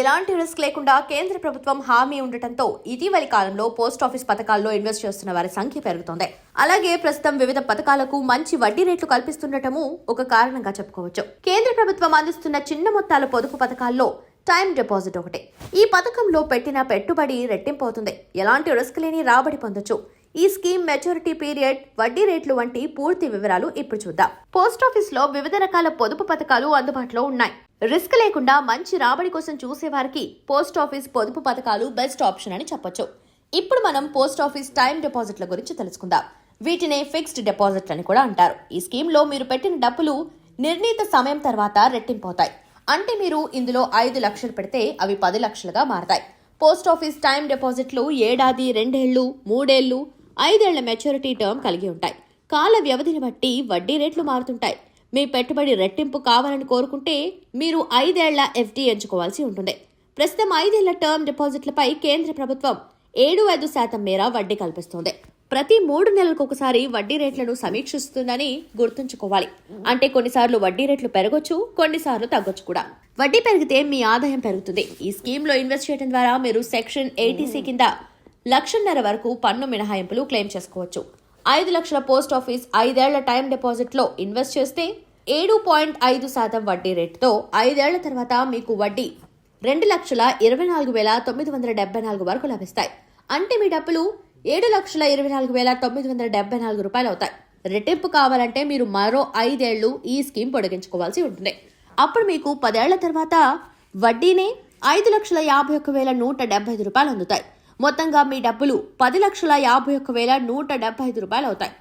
ఎలాంటి రిస్క్ లేకుండా కేంద్ర ప్రభుత్వం హామీ ఉండటంతో ఇటీవలి కాలంలో పోస్ట్ ఆఫీస్ పథకాల్లో ఇన్వెస్ట్ చేస్తున్న వారి సంఖ్య పెరుగుతోంది. అలాగే ప్రస్తుతం వివిధ పథకాలకు మంచి వడ్డీ రేట్లు కల్పిస్తుండటము ఒక కారణంగా చెప్పుకోవచ్చు. కేంద్ర ప్రభుత్వం అందిస్తున్న చిన్న మొత్తాల పొదుపు పథకాల్లో టైం డిపాజిట్ ఒకటి. ఈ పథకంలో పెట్టిన పెట్టుబడి రెట్టింపవుతుంది ఎలాంటి రిస్క్ లేని రాబడి పొందొచ్చు. ఈ స్కీమ్ మెచ్యూరిటీ పీరియడ్ వడ్డీ రేట్లు వంటి పూర్తి వివరాలు ఇప్పుడు చూద్దాం. పోస్ట్ ఆఫీస్లో వివిధ రకాల పొదుపు పథకాలు అందుబాటులో ఉన్నాయి. రిస్క్ లేకుండా మంచి రాబడి కోసం చూసేవారికి పోస్ట్ ఆఫీస్ పొదుపు పథకాలు బెస్ట్ ఆప్షన్ అని చెప్పొచ్చు. ఇప్పుడు మనం పోస్ట్ ఆఫీస్ టైం డిపాజిట్ల గురించి తెలుసుకుందాం. వీటినే ఫిక్స్డ్ డిపాజిట్ అని కూడా అంటారు. ఈ స్కీమ్లో మీరు పెట్టిన డబ్బులు నిర్ణీత సమయం తర్వాత రెట్టింపవుతాయి. అంటే మీరు ఇందులో ఐదు లక్షలు పెడితే అవి పది లక్షలుగా మారతాయి. పోస్ట్ ఆఫీస్ టైం డిపాజిట్లు ఏడాది రెండేళ్ళు మూడేళ్ళు ఐదేళ్ళ మెచ్యూరిటీ టర్మ్ కలిగి ఉంటాయి. కాల వ్యవధిని బట్టి వడ్డీ రేట్లు మారుతుంటాయి. మీ పెట్టుబడి రెట్టింపు కావాలని కోరుకుంటే మీరు ఐదేళ్ళ ఎఫ్డీ ఎంచుకోవాల్సి ఉంటుంది. ప్రస్తుతం ఐదేళ్ళ టర్మ్ డిపాజిట్లపై కేంద్ర ప్రభుత్వం ఏడు ఐదు శాతం మేర వడ్డీ కల్పిస్తోంది. ప్రతి మూడు నెలలకు ఒకసారి వడ్డీ రేట్లను సమీక్షిస్తుందని గుర్తుంచుకోవాలి. అంటే కొన్నిసార్లు వడ్డీ రేట్లు పెరగొచ్చు కొన్నిసార్లు తగ్గొచ్చు కూడా. వడ్డీ పెరిగితే మీ ఆదాయం పెరుగుతుంది. ఈ స్కీమ్లో ఇన్వెస్ట్ చేయడం ద్వారా మీరు సెక్షన్ ఏటీసీ కింద లక్షన్నర వరకు పన్ను మినహాయింపులు క్లెయిమ్ చేసుకోవచ్చు. ఐదు లక్షల పోస్ట్ ఆఫీస్ ఐదేళ్ళ టైం డిపాజిట్లో ఇన్వెస్ట్ చేస్తే ఏడు పాయింట్ ఐదు శాతం వడ్డీ రేటుతో ఐదేళ్ళ తర్వాత మీకు వడ్డీ రెండు లక్షల ఇరవై నాలుగు వేల తొమ్మిది వందల డెబ్బై నాలుగు వరకు లభిస్తాయి. అంటే మీ డబ్బులు ఏడు లక్షల ఇరవై నాలుగు వేల తొమ్మిది వందల డెబ్బై నాలుగు రూపాయలు అవుతాయి. రెట్టింపు కావాలంటే మీరు మరో ఐదేళ్ళు ఈ స్కీమ్ పొడిగించుకోవాల్సి ఉంటుంది. అప్పుడు మీకు పదేళ్ళ తర్వాత వడ్డీనే ఐదు లక్షల యాభై ఒక్క వేల నూట డెబ్బై ఐదు రూపాయలు అందుతాయి. మొత్తంగా మీ డబ్బులు పది లక్షల యాభై ఒక్క వేల నూట డెబ్బై ఐదు రూపాయలు అవుతాయి.